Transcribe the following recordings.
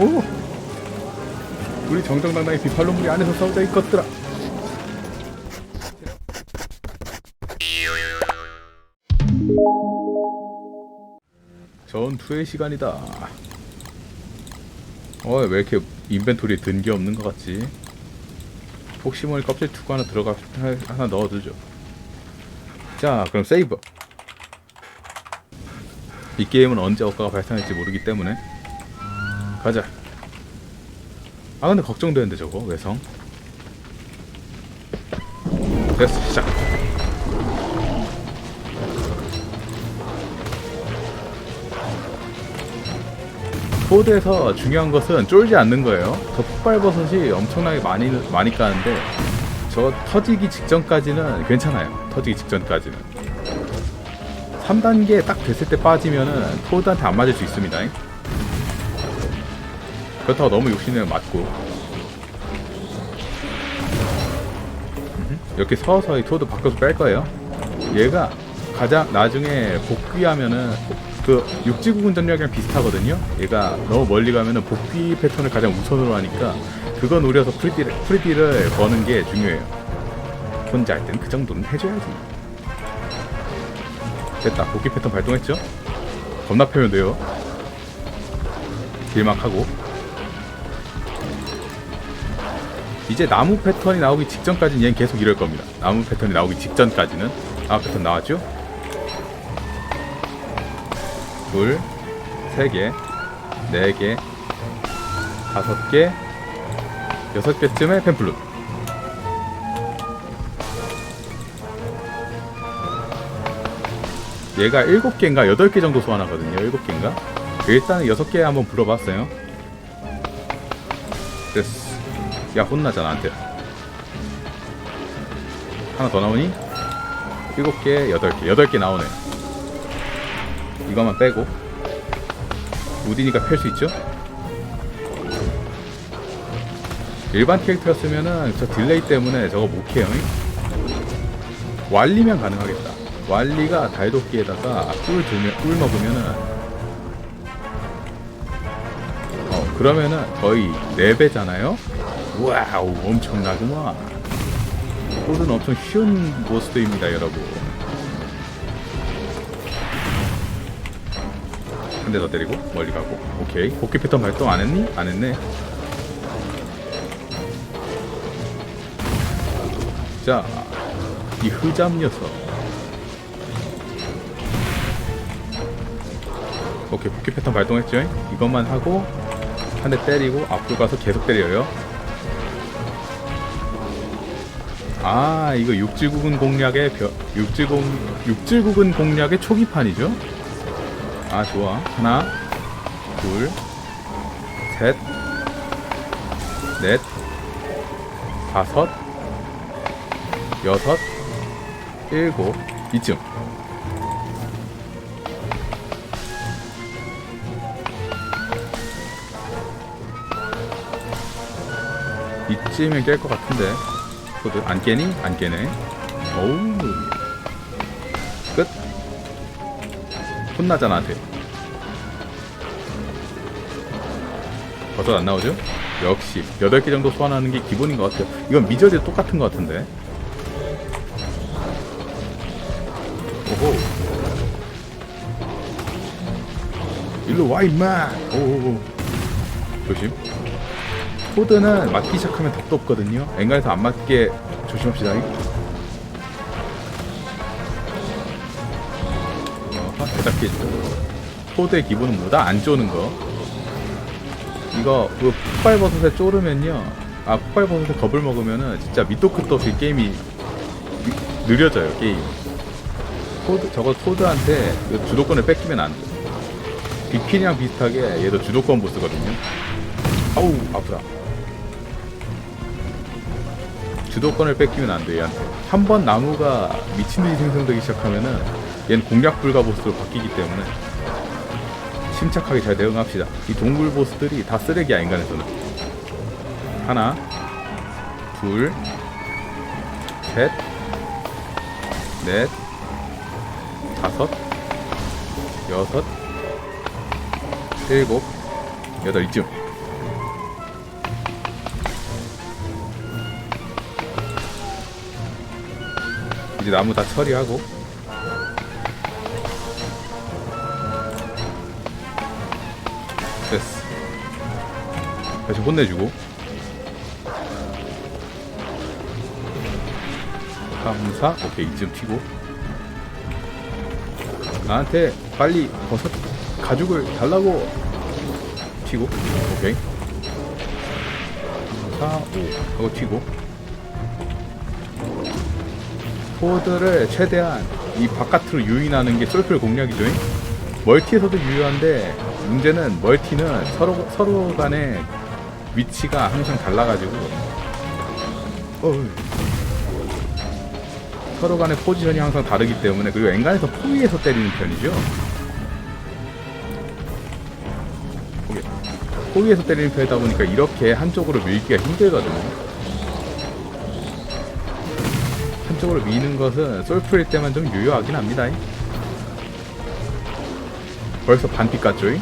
오! 우리 정정당당히 비팔로물이 안에서 싸우자 이 것들아. 전투의 시간이다. 어, 왜 이렇게 인벤토리에 든 게 없는 것 같지? 모를 껍질 투구 하나 들어가 하- 하나 넣어두죠. 자, 그럼 세이브. 이 게임은 언제 억가가 발생할지 모르기 때문에 가자. 아 근데 걱정되는데 저거 외성. 됐어 시작. 포드에서 중요한 것은 쫄지 않는 거예요. 저 폭발버섯이 엄청나게 많이 많이 까는데 저 터지기 직전까지는 괜찮아요. 터지기 직전까지는. 3단계 딱 됐을 때 빠지면은 포드한테 안 맞을 수 있습니다. 그렇다고 너무 욕심내면 맞고. 이렇게 서서히 토드 바꿔서 뺄 거예요. 얘가 가장 나중에 복귀하면은 그 육지구군 전략이랑 비슷하거든요. 얘가 너무 멀리 가면은 복귀 패턴을 가장 우선으로 하니까 그거 노려서 프리디를, 프리디를 거는 게 중요해요. 혼자 할 땐 그 정도는 해줘야지. 됐다. 복귀 패턴 발동했죠? 겁나 패면 돼요. 길막하고. 이제 나무 패턴이 나오기 직전까지는 얘는 계속 이럴 겁니다. 나무 패턴이 나오기 직전까지는. 나무 패턴 나왔죠? 둘, 세 개, 네 개, 다섯 개, 여섯 개쯤에 펜플룻. 얘가 일곱 개인가 여덟 개 정도 소환하거든요. 일곱 개인가? 일단은 여섯 개 한번 불러봤어요. 야 혼나자 나한테. 하나 더 나오니? 일곱 개, 여덟 개, 여덟 개 나오네. 이거만 빼고 우디니까 펼수 있죠? 일반 캐릭터였으면은 저 딜레이 때문에 저거 못 캐요. 왈리면 가능하겠다. 왈리가 달도끼에다가 꿀 두면 꿀 먹으면은 어 그러면은 거의 4배잖아요. 와우 엄청나구만. 꿀은 엄청 쉬운 보스들입니다, 여러분. 한 대 더 때리고 멀리 가고 오케이 복귀 패턴 발동 안 했니? 안 했네 자이 흐잡 녀석 오케이 복귀 패턴 발동했죠 이것만 하고 한 대 때리고 앞으로 가서 계속 때려요 아 이거 육지국은 공략의 벼, 육지공 육지국은 공략의 초기판이죠? 아 좋아. 하나 둘셋넷 다섯 여섯 일곱. 이쯤. 이쯤이면 깰것 같은데 코드 안 깨니? 안 깨네. 어우. 끝. 혼나자 나한테 버섯 안 나오죠? 역시 8개 정도 소환하는 게 기본인 것 같아요. 이건 미저제 똑같은 것 같은데. 오호. 일로 와 임마. 오오오 조심 코드는 맞기 시작하면 덕도 없거든요. 엔간에서 안 맞게 조심합시다. 어, 대답기 코드의 기본은 뭐다? 안 쪼는 거. 이거 그 폭발버섯에 쪼르면요. 아 폭발버섯에 겁을 먹으면은 진짜 밑도 끝도 없이 게임이 느- 느려져요 게임. 코드 저거 코드한테 그 주도권을 뺏기면 안 돼. 비킨이랑 비슷하게 얘도 주도권 보스거든요. 아우 아프다 주도권을 뺏기면 안 돼. 얘한테 한 번 나무가 미친듯이 생성되기 시작하면은 얘는 공략 불가 보스로 바뀌기 때문에 침착하게 잘 대응합시다. 이 동굴 보스들이 다 쓰레기야 인간에서는. 하나 둘 셋 넷 다섯 여섯 일곱 여덟. 이쯤 나머지 나무 다 처리하고. 됐어. 다시 혼내주고. 감사. 오케이 이쯤 튀고. 나한테 빨리 버섯 가죽을 달라고 튀고. 오케이. 감사. 오 하고 튀고 포드를 최대한 이 바깥으로 유인하는 게 솔플 공략이죠. 멀티에서도 유효한데 문제는 멀티는 서로 서로 간의 위치가 항상 달라가지고 어이. 서로 간의 포지션이 항상 다르기 때문에 그리고 엔간에서 포위해서 때리는 편이죠. 포위해서 때리는 편이다 보니까 이렇게 한쪽으로 밀기가 힘들거든요. 한쪽으로 미는 것은 솔프일 때만 좀 유효하긴 합니다. 벌써 반피 깠죠?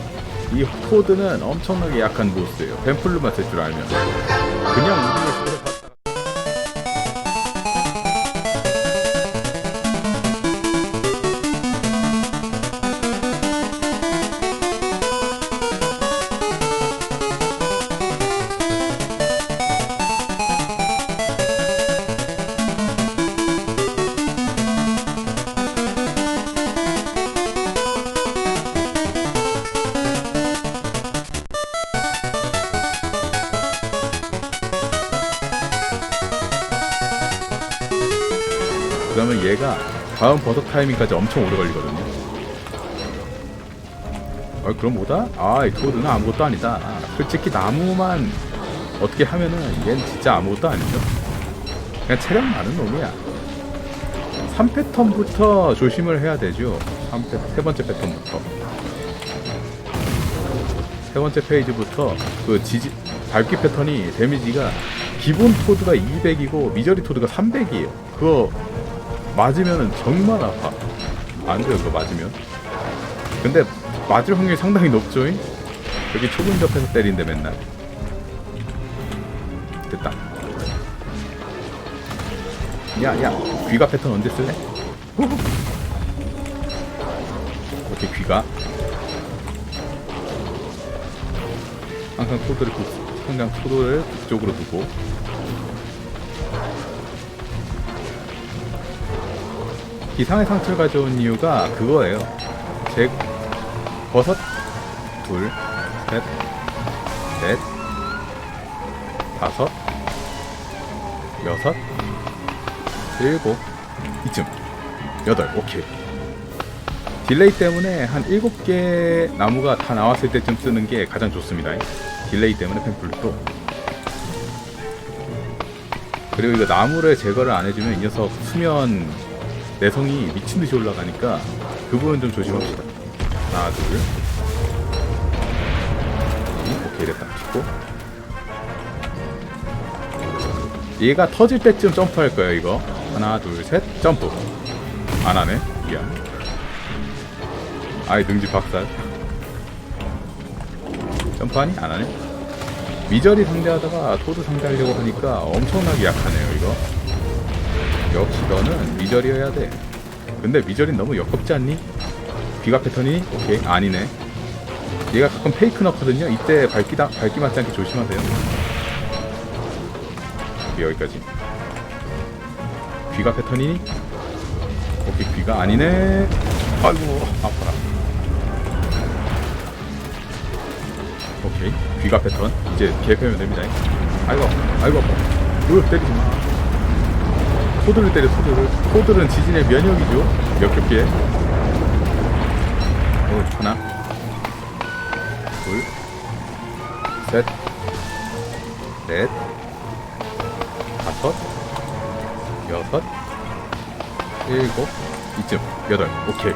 이 토드는 엄청나게 약한 보스예요. 뱀플루만 쓸줄 알면. 그냥 다음 버섯 타이밍까지 엄청 오래 걸리거든요. 어, 그럼 뭐다? 아, 이 토드는 아무것도 아니다. 솔직히 나무만 어떻게 하면은 얘는 진짜 아무것도 아니죠. 그냥 체력 많은 놈이야. 3패턴부터 조심을 해야 되죠. 3패, 세 번째 패턴부터. 세 번째 페이지부터 그 지지, 밟기 패턴이 데미지가 기본 토드가 200이고 미저리 토드가 300이에요. 그거 맞으면은 정말 아파. 안 돼요, 그거 맞으면. 근데 맞을 확률이 상당히 높죠? 잉? 여기 초근접해서 때린대, 맨날. 됐다. 야, 야, 귀가 패턴 언제 쓸래? 오케이, 귀가. 항상 그- 항상 코드를 그쪽으로 두고. 기상의 상처를 가져온 이유가 그거예요. 제 버섯 둘, 셋, 넷, 다섯, 여섯, 일곱, 이쯤 여덟, 오케이. 딜레이 때문에 한 일곱 개 나무가 다 나왔을 때쯤 쓰는 게 가장 좋습니다. 딜레이 때문에 펜플도. 그리고 이거 나무를 제거를 안 해주면 이 녀석 수면 내성이 미친 듯이 올라가니까 그 부분 좀 조심합시다. 하나, 둘. 음, 오케이, 됐다. 찍고. 얘가 터질 때쯤 점프할 거예요, 이거. 하나, 둘, 셋, 점프. 안 하네. 미안. 아이, 능지 박살. 점프하니? 안 하네. 미저리 상대하다가 토드 상대하려고 하니까 엄청나게 약하네요, 이거. 역시 너는 미저리여야 돼. 근데 미저리는 너무 역겹지 않니? 귀가 패턴이? 오케이 아니네. 얘가 가끔 페이크 넣거든요. 이때 밝기 다 밝기 맞지 않게 조심하세요. 여기까지. 귀가 패턴이니? 오케이 귀가 아니네. 아이고 아파라. 오케이 귀가 패턴 이제 개패면 됩니다. 아이고 아이고 아파. 으 때리지 마. 소드를 때려 소드를. 소드는 지진의 면역이죠. 역겹게 어 하나. 둘셋넷 다섯 여섯 일곱 이쯤 여덟. 오케이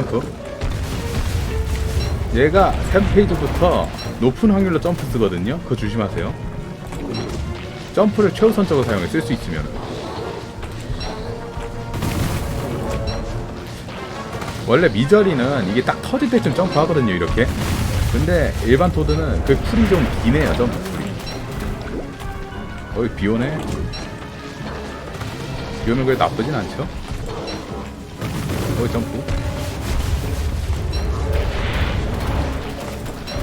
점프. 얘가 3페이지부터 높은 확률로 점프 쓰거든요. 그거 조심하세요. 점프를 최우선적으로 사용해 쓸 수 있으면. 원래 미저리는 이게 딱 터질 때쯤 점프하거든요 이렇게 근데 일반 토드는 그 쿨이 좀 기네요 점프 쿨이 어이 비오네 비오면 그래 나쁘진 않죠 어이 점프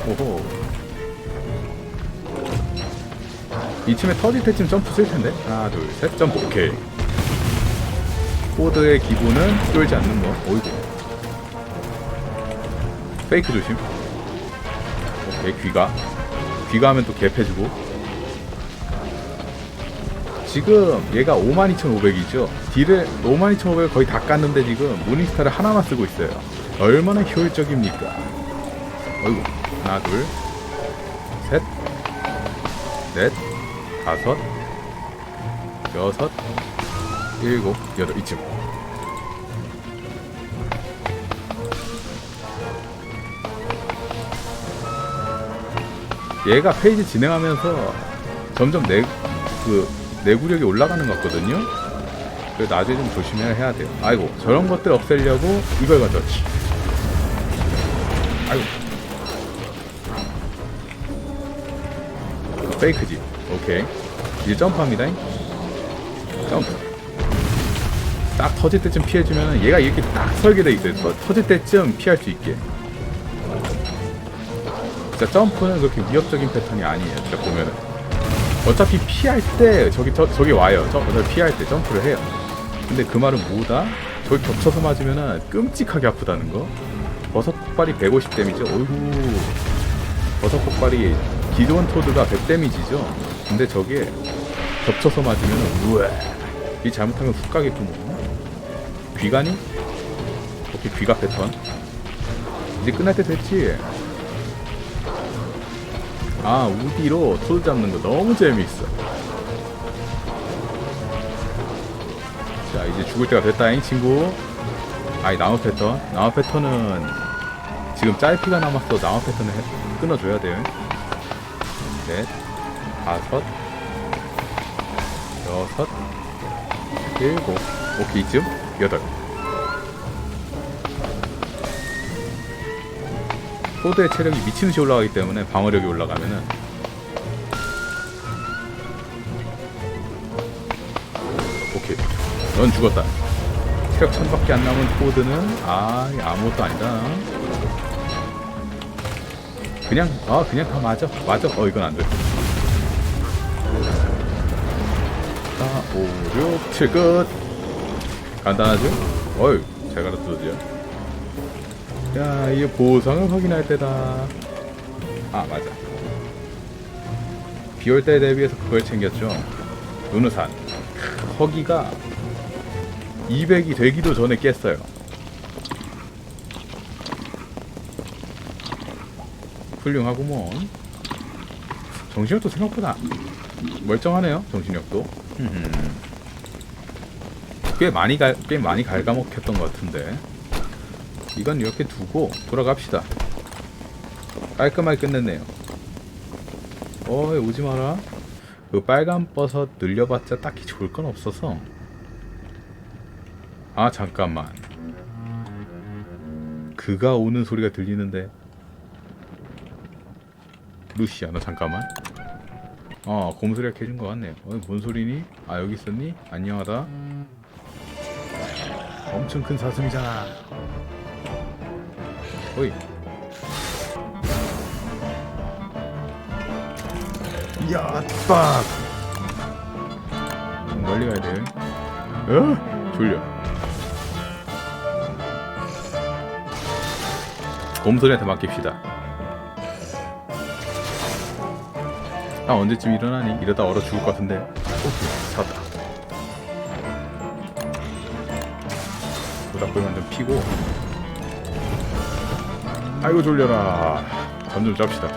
오호. 이쯤에 터질 때쯤 점프 쓸 텐데. 하나 둘 셋 점프. 오케이. 코드의 기본은 쫄지 않는 거. 어이구 페이크 조심. 오케이 귀가. 귀가 하면 또 갭해주고. 지금 얘가 52,500이죠? 딜을 52,500을 거의 다 깠는데 지금 모닝스타를 하나만 쓰고 있어요. 얼마나 효율적입니까? 어이구 하나 둘셋넷 다섯 여섯 일곱 여덟 이쯤 얘가 페이지 진행하면서 점점 내, 그, 내구력이 올라가는 것 같거든요? 그래서 나중에 좀 조심해야 해야 돼요. 아이고, 저런 것들 없애려고 이걸 가져왔지. 아이고. 페이크지. 오케이. 이제 점프합니다. 점프. 딱 터질 때쯤 피해주면 얘가 이렇게 딱 설계돼 있어요. 터, 터질 때쯤 피할 수 있게. 진짜 점프는 그렇게 위협적인 패턴이 아니에요. 진짜 보면은 어차피 피할 때 저기 저, 저기 와요. 저, 저 피할 때 점프를 해요. 근데 그 말은 뭐다? 저기 겹쳐서 맞으면은 끔찍하게 아프다는 거. 버섯 폭발이 150 데미지. 어이구. 버섯 폭발이 기존 토드가 100 데미지죠. 근데 저게 겹쳐서 맞으면은 우에. 이 잘못하면 훅 가겠구먼. 귀가니? 오케이 귀가 패턴. 이제 끝날 때 됐지. 아 우디로 토드 잡는 거 너무 재미있어 자 이제 죽을 때가 됐다잉 친구 아이 나무 패턴 나무 패턴은 지금 짤피가 남았어 나무 패턴을 해, 끊어줘야 돼요 넷 다섯 여섯 일곱 오케이 이쯤? 여덟. 포드의 체력이 미친듯이 올라가기 때문에 방어력이 올라가면은 오케이. 넌 죽었다. 체력 천밖에 안 남은 포드는 아 아무것도 아니다 그냥 아 그냥 다 맞아 맞아 어 이건 안돼 4, 5, 6, 7끝 간단하죠? 어이 잘 가르쳐주죠 야, 이게 보상을 확인할 때다. 아, 맞아. 비올 때 대비해서 그걸 챙겼죠. 눈우산. 허기가 200이 되기도 전에 깼어요. 훌륭하구먼. 정신력도 생각보다 멀쩡하네요. 정신력도. 꽤 많이 갈, 꽤 많이 갉아먹혔던 것 같은데. 이건 이렇게 두고 돌아갑시다. 깔끔하게 끝냈네요. 어이 오지 마라. 그 빨간 버섯 늘려봤자 딱히 좋을 건 없어서. 아 잠깐만. 그가 오는 소리가 들리는데. 루시야 너 잠깐만. 어 곰소리가 캐준 것 같네요. 어이 뭔 소리니? 아 여기 있었니? 안녕하다. 엄청 큰 사슴이잖아. 어이. 야, 빡! 좀 멀리 가야 돼. 어? 졸려. 곰소리한테 맡깁시다. 아, 언제쯤 일어나니? 이러다 얼어 죽을 것 같은데. 오케이, 샀다. 모닥불만 좀 피고. 아이고 졸려라 잠좀 잡시다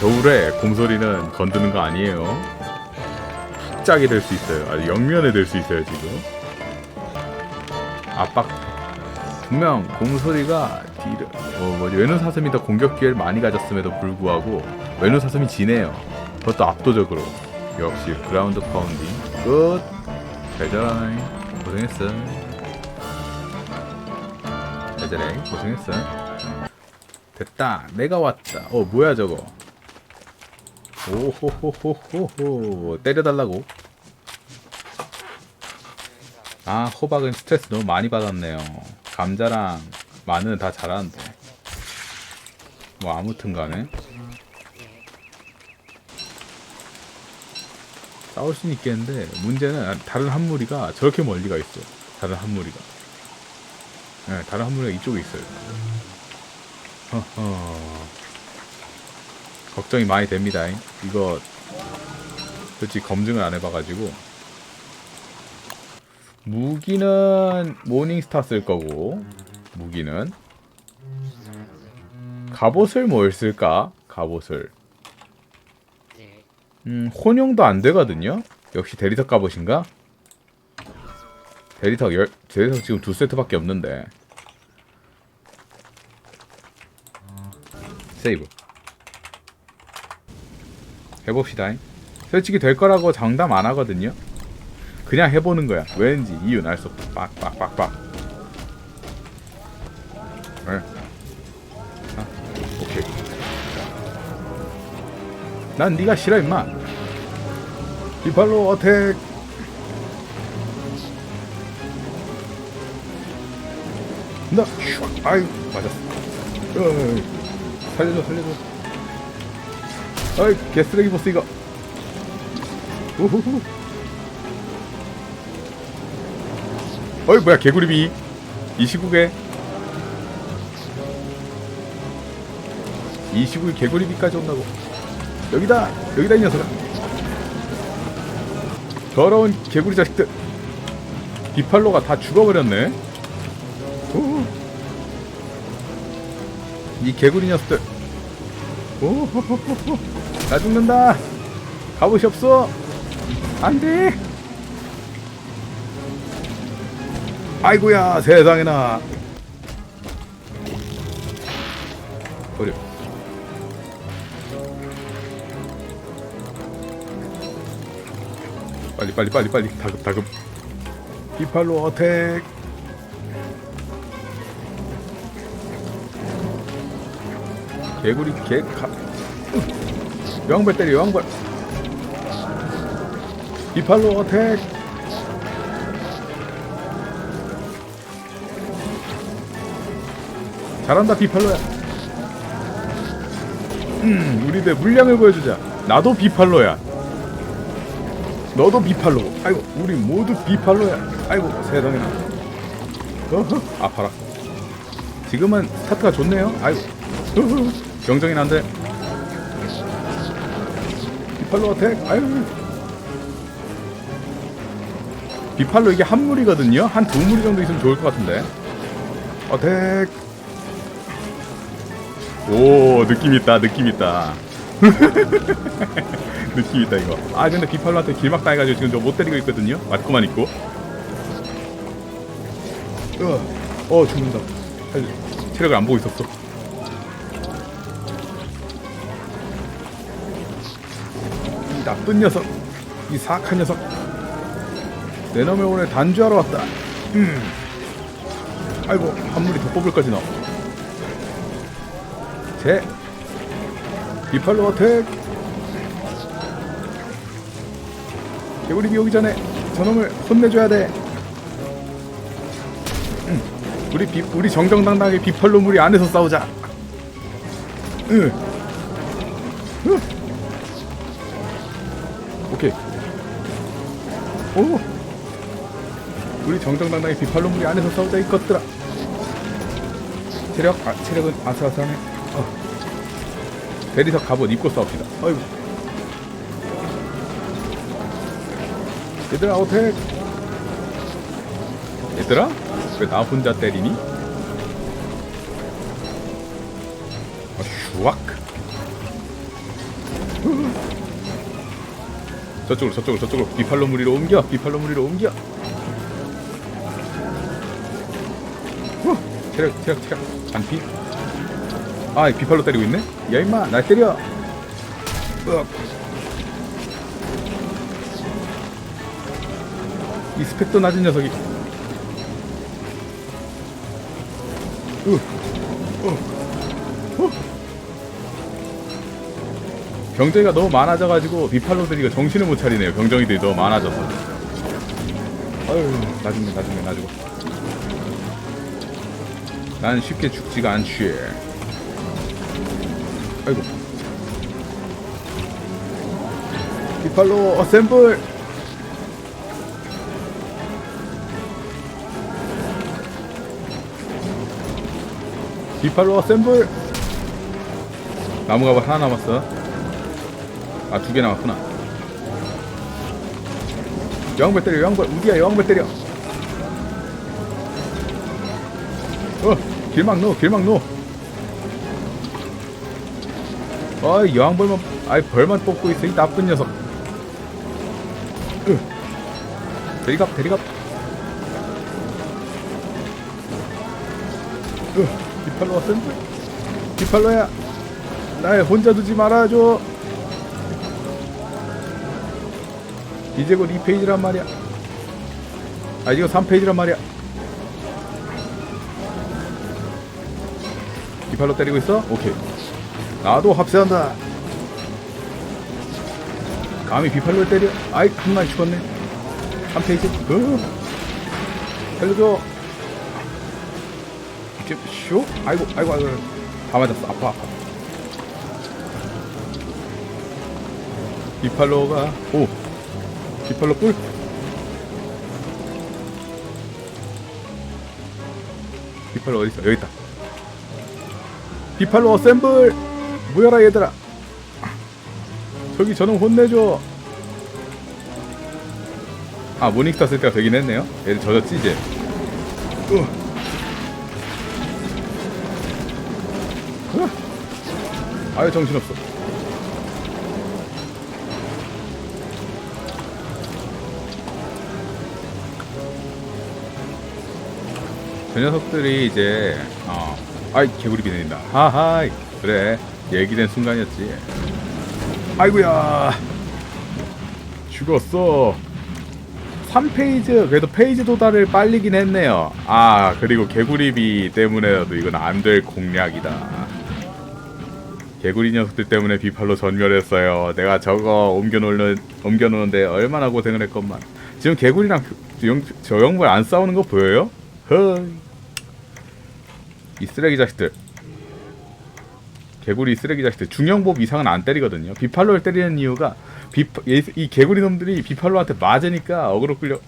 겨울에 곰소리는 건드는 거 아니에요 짝이 될 수 있어요 아주 영면에 될 수 있어요 지금 압박 분명 곰소리가 딜, 어, 뭐 외눈 사슴이 더 공격 기회를 많이 가졌음에도 불구하고 외눈 사슴이 지네요. 그것도 압도적으로. 역시 그라운드 파운딩. 끝 잘 자라네. 고생했어. 자자래. 고생했어. 됐다. 내가 왔다. 어 뭐야 저거? 오호호호호호. 때려달라고? 아 호박은 스트레스 너무 많이 받았네요. 감자랑 마늘은 다 잘하는데. 뭐 아무튼 간에. 싸울 수는 있겠는데 문제는 다른 한 무리가 저렇게 멀리가 있어. 다른 한 무리가. 네, 다른 한 무리가 이쪽에 있어요. 허허. 걱정이 많이 됩니다. 이거 솔직히 검증을 안 해봐가지고. 무기는 모닝스타 쓸 거고 무기는 갑옷을 뭘 쓸까? 갑옷을 음, 혼용도 안 되거든요. 역시 대리석 갑옷인가? 대리석 열 대리석 지금 두 세트밖에 없는데. 세이브. 해봅시다. 솔직히 될 거라고 장담 안 하거든요. 그냥 해보는 거야. 왠지 이유는 알수 없다. 빡빡빡빡. 난 네가 싫어 임마. 비팔로 어택. 나 슉. 아이 맞았어. 어이, 살려줘 살려줘. 아이 개쓰레기 보스 이거. 우후후. 어이 뭐야 개구리비 이 시국에 이 시국에 개구리비까지 온다고 여기다 여기다 이 녀석아. 더러운 개구리 자식들. 비팔로가 다 죽어버렸네. 오. 이 개구리 녀석들. 오호호호호. 나 죽는다. 갑옷이 없어. 안돼. 아이고야 세상에나 빨리 빨리 빨리 빨리. 다급 다급. 비팔로 어택. 개구리 개가. 여왕벌 때려 여왕벌 비팔로 어택. 잘한다 비팔로야. 음 우리들 물량을 보여주자. 나도 비팔로야 너도 비팔로고 아이고 우리 모두 비팔로야. 아이고 세상에나 어허 아파라. 지금은 스타트가 좋네요. 아이고. 어허 경정이 난데. 비팔로 어택 아이고 비팔로 이게 한 무리거든요. 한 두 무리 정도 있으면 좋을 것 같은데. 어택. 오 느낌 있다 느낌 있다 느낌 있다 이거. 아 근데 비팔로한테 길막 당해가지고 지금 저 못 때리고 있거든요? 맞고만 있고. 어, 어 죽는다. 체력을 안 보고 있었어. 이 나쁜 녀석. 이 사악한 녀석. 내 놈의 오늘 단주하러 왔다. 음. 아이고 한 무리 더 뽑을까지 너제 비팔로 어택 개구리 비 오기 전에 저놈을 혼내줘야 돼 응. 우리 비, 우리 정정당당하게 비팔로 무리 안에서 싸우자 응. 응. 오케이 오 우리 정정당당하게 비팔로 무리 안에서 싸우자 이것들아 체력 아 체력은 아슬아슬하네 어. 대리석 갑옷 입고 싸웁시다. 아이고. 얘들아 어택. 얘들아 왜 나 혼자 때리니? 아, 슈왁. 저쪽으로 저쪽으로 저쪽으로 비팔로 무리로 옮겨 비팔로 무리로 옮겨. 후, 체력 체력 체력 안피. 아, 비팔로 때리고 있네? 야, 임마, 날 때려! 으악. 이 스펙도 낮은 녀석이. 병정이가 너무 많아져가지고 비팔로들이 이거 정신을 못 차리네요. 병정이들이 너무 많아져서. 아유, 나중에, 나중에, 나중에. 난 쉽게 죽지가 않지. 아이고. 비팔로 어셈블! 비팔로 어셈블! 나무가 하나 남았어. 아, 두 개 남았구나. 여왕벌 때려, 여왕벌. 우디야, 여왕벌 때려. 어, 길막 놓, 길막 놓. 어이, 여왕벌만, 아이, 벌만 뽑고 있어, 이 나쁜 녀석. 으. 대리갑, 대리갑. 으, 디팔로 왔었는데? 디팔로야, 날 혼자 두지 말아줘. 이제 곧 2페이지란 말이야. 아, 이거 3페이지란 말이야. 디팔로 때리고 있어? 오케이. 나도 합세한다. 감히 비팔로를 때려? 아이, 한 마리 죽었네. 한 페이지. 으. 살려줘. 이제 쇼? 아이고, 아이고, 아이고. 다 맞았어. 아파, 아파. 비팔로가, 오. 비팔로 뿔. 비팔로 어디 있어? 여기 있다. 비팔로 어셈블. 모여라 얘들아. 저기 저놈 혼내줘. 아 모닝스타 쓸 때가 되긴 했네요. 얘들 젖었지 이제. 으. 으. 아유 정신없어. 저 녀석들이 이제 어 아이 개구리 비내린다 하하이 그래 얘기된 순간이었지. 아이구야. 죽었어. 3페이지 그래도 페이지 도달을 빨리긴 했네요. 아 그리고 개구리비 때문에라도 이건 안 될 공략이다. 개구리 녀석들 때문에 비팔로 전멸했어요. 내가 저거 옮겨놓는 옮겨놓는데 얼마나 고생을 했건만. 지금 개구리랑 그- 영- 저 영물 안 싸우는 거 보여요? 허이. 이 쓰레기 자식들 개구리 쓰레기 자식들 중형법 이상은 안 때리거든요. 비팔로를 때리는 이유가 비, 이, 이 개구리 놈들이 비팔로한테 맞으니까 어그로 끌려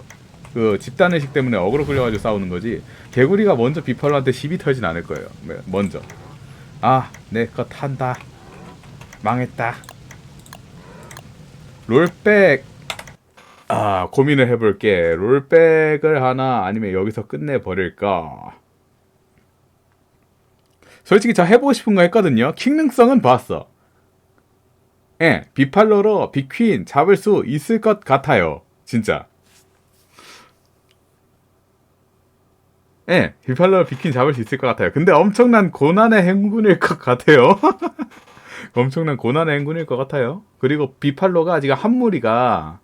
그 집단 의식 때문에 어그로 끌려가지고 싸우는 거지 개구리가 먼저 비팔로한테 시비 털진 않을 거예요. 네, 먼저. 아 내 거 탄다. 망했다. 롤백. 아 고민을 해볼게. 롤백을 하나 아니면 여기서 끝내버릴까 솔직히 저 해보고 싶은 거 했거든요. 킹능성은 봤어. 예, 비팔로로 비퀸 잡을 수 있을 것 같아요. 진짜. 예, 비팔로로 비퀸 잡을 수 있을 것 같아요. 근데 엄청난 고난의 행군일 것 같아요. 엄청난 고난의 행군일 것 같아요. 그리고 비팔로가 지금 한 무리가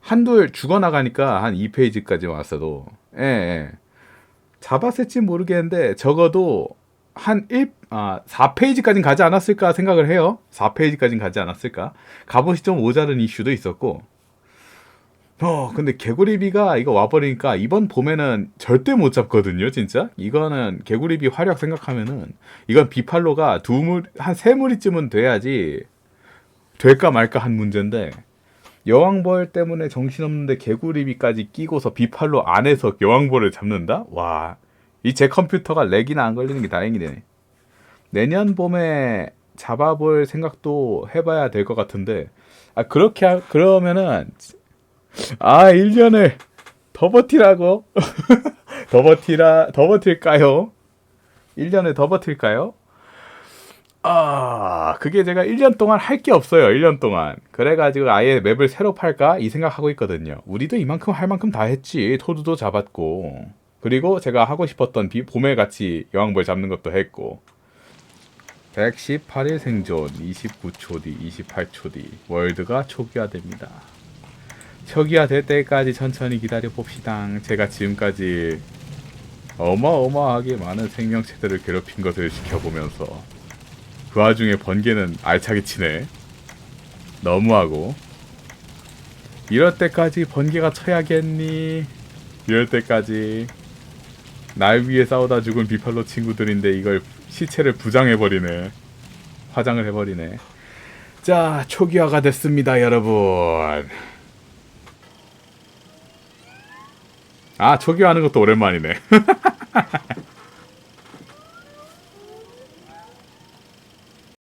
한둘 죽어나가니까 한 2페이지까지 왔어도, 예, 예. 잡았을지 모르겠는데, 적어도 한 1, 아, 4페이지까지는 가지 않았을까 생각을 해요. 4페이지까지는 가지 않았을까. 갑옷이 좀 모자른 이슈도 있었고. 어, 근데 개구리비가 이거 와버리니까 이번 봄에는 절대 못 잡거든요, 진짜. 이거는 개구리비 활약 생각하면은 이건 비팔로가 두 물, 한 세 무리쯤은 돼야지 될까 말까 한 문제인데 여왕벌 때문에 정신없는데 개구리비까지 끼고서 비팔로 안에서 여왕벌을 잡는다? 와, 이 제 컴퓨터가 렉이나 안 걸리는 게 다행이네. 내년 봄에 잡아볼 생각도 해봐야 될 것 같은데, 아, 그렇게, 하, 그러면은, 아, 1년을 더 버티라고? 더 버티라, 더 버틸까요? 1년을 더 버틸까요? 아, 그게 제가 1년 동안 할 게 없어요. 1년 동안. 그래가지고 아예 맵을 새로 팔까? 이 생각하고 있거든요. 우리도 이만큼 할 만큼 다 했지. 토드도 잡았고. 그리고 제가 하고 싶었던 비, 봄에 같이 여왕벌 잡는 것도 했고. 118일 생존, 29초 뒤, 28초 뒤. 월드가 초기화됩니다. 초기화될 때까지 천천히 기다려 봅시다. 제가 지금까지 어마어마하게 많은 생명체들을 괴롭힌 것을 지켜보면서 그 와중에 번개는 알차게 치네. 너무하고 이럴 때까지 번개가 쳐야겠니? 이럴 때까지 날 위해 싸우다 죽은 비팔로 친구들인데 이걸 시체를 부장해버리네. 화장을 해버리네. 자, 초기화가 됐습니다, 여러분. 아, 초기화하는 것도 오랜만이네.